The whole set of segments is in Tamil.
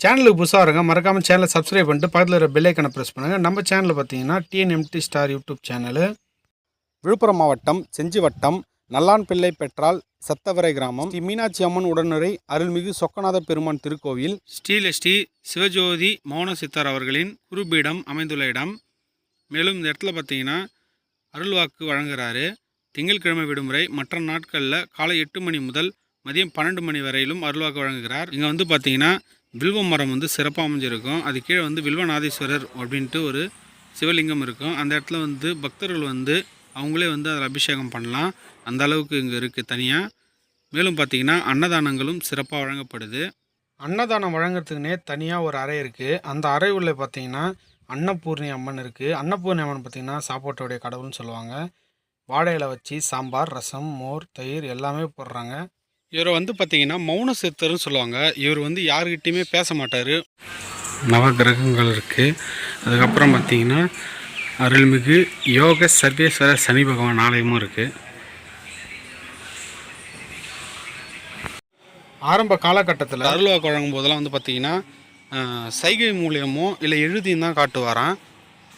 சேனலுக்கு புதுசாக இருங்க மறக்காமல் சேனலை சப்ஸ்கிரைப் பண்ணிட்டு பக்கத்தில் இருக்கிற பெல்லைக்கனை ப்ரெஸ் பண்ணுங்கள் நம்ம சேனலில் பார்த்தீங்கன்னா TNMT star YouTube channel Villupuram மாவட்டம் செஞ்சி வட்டம் நல்லான்பிள்ளை பெற்றால் சத்தவரை கிராமம் ஸ்ரீ மீனாட்சி அம்மன் உடனுரை அருள்மிகு சொக்கநாத பெருமான் திருக்கோவில் ஸ்ரீலஸ்ரீ சிவஜோதி மௌன சித்தார் அவர்களின் குருபீடம் அமைந்துள்ள இடம். மேலும் இந்த இடத்துல பார்த்தீங்கன்னா அருள்வாக்கு வழங்குறாரு. திங்கட்கிழமை விடுமுறை மற்ற நாட்களில் காலை எட்டு மணி முதல் மதியம் பன்னெண்டு மணி வரையிலும் அருள்வாக்கு வழங்குகிறார். இங்கே வந்து பார்த்தீங்கன்னா வில்வ மரம் வந்து சிறப்பாக அமைஞ்சிருக்கும். அது கீழே வந்து வில்வநாதீஸ்வரர் அப்படின்ட்டு ஒரு சிவலிங்கம் இருக்கும். அந்த இடத்துல வந்து பக்தர்கள் வந்து அவங்களே வந்து அதில் அபிஷேகம் பண்ணலாம். அந்த அளவுக்கு இங்கே இருக்குது தனியாக மேலும் பார்த்தீங்கன்னா அன்னதானங்களும் சிறப்பாக வழங்கப்படுது. அன்னதானம் வழங்குறதுக்குனே தனியாக ஒரு அறை இருக்குது அந்த அறை உள்ள பார்த்தீங்கன்னா அன்னபூர்ணி அம்மன் இருக்குது அன்னபூர்ணி அம்மன் பார்த்திங்கன்னா சாப்பாட்டோடைய கடவுள்னு சொல்லுவாங்க. வாழையில் வச்சு சாம்பார் ரசம் மோர் தயிர் எல்லாமே போடுறாங்க. இவரை வந்து பார்த்தீங்கன்னா மௌன சித்தர்னு சொல்லுவாங்க. இவர் வந்து யாருக்கிட்டையுமே பேச மாட்டார். நவகிரகங்கள் இருக்குது அதுக்கப்புறம் பார்த்தீங்கன்னா அருள்மிகு யோக சர்வேஸ்வர சனி பகவான் ஆலயமும் இருக்குது ஆரம்ப காலகட்டத்தில் அருள்வாக்கு வழங்கும் போதெல்லாம் வந்து பார்த்தீங்கன்னா சைகை மூலியமோ இல்லை எழுதியும் தான் காட்டுவாராம்.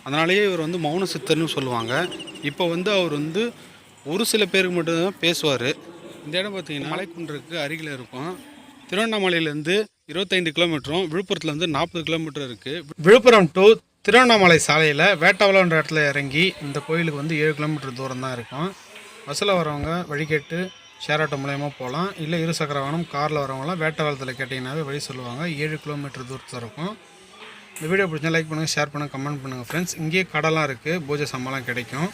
அதனாலேயே இவர் வந்து மௌன சித்தர்னு சொல்லுவாங்க. இப்போ வந்து அவர் வந்து ஒரு சில பேருக்கு மட்டும்தான் பேசுவார். இந்த இடம் பார்த்தீங்கன்னா மலைக்குன்றுக்கு அருகில் இருக்கும். திருவண்ணாமலையிலேருந்து இருபத்தைந்து கிலோமீட்டரும் விழுப்புரத்துலேருந்து நாற்பது கிலோமீட்டர் இருக்குது விழுப்புரம் டு திருவண்ணாமலை சாலையில் வேட்டாவளன்ற இடத்துல இறங்கி இந்த கோயிலுக்கு வந்து ஏழு கிலோமீட்டர் தூரம் தான் இருக்கும். பஸ்ஸில் வரவங்க வழி கேட்டு ஷேர் ஆட்டோ மூலயமா போகலாம் இல்லை இரு சக்கர வாகனம் காரில் வரவங்களாம் வேட்டவாளத்தில் கேட்டிங்கனாவே வழி சொல்லுவாங்க. ஏழு கிலோமீட்டர் தூரத்தில் இருக்கும். இந்த வீடியோ பிடிச்சா லைக் பண்ணுங்கள் ஷேர் பண்ணுங்கள் கமெண்ட் பண்ணுங்கள் ஃப்ரெண்ட்ஸ் இங்கேயே கடைலாம் இருக்குது பூஜை சம்பளம் கிடைக்கும்.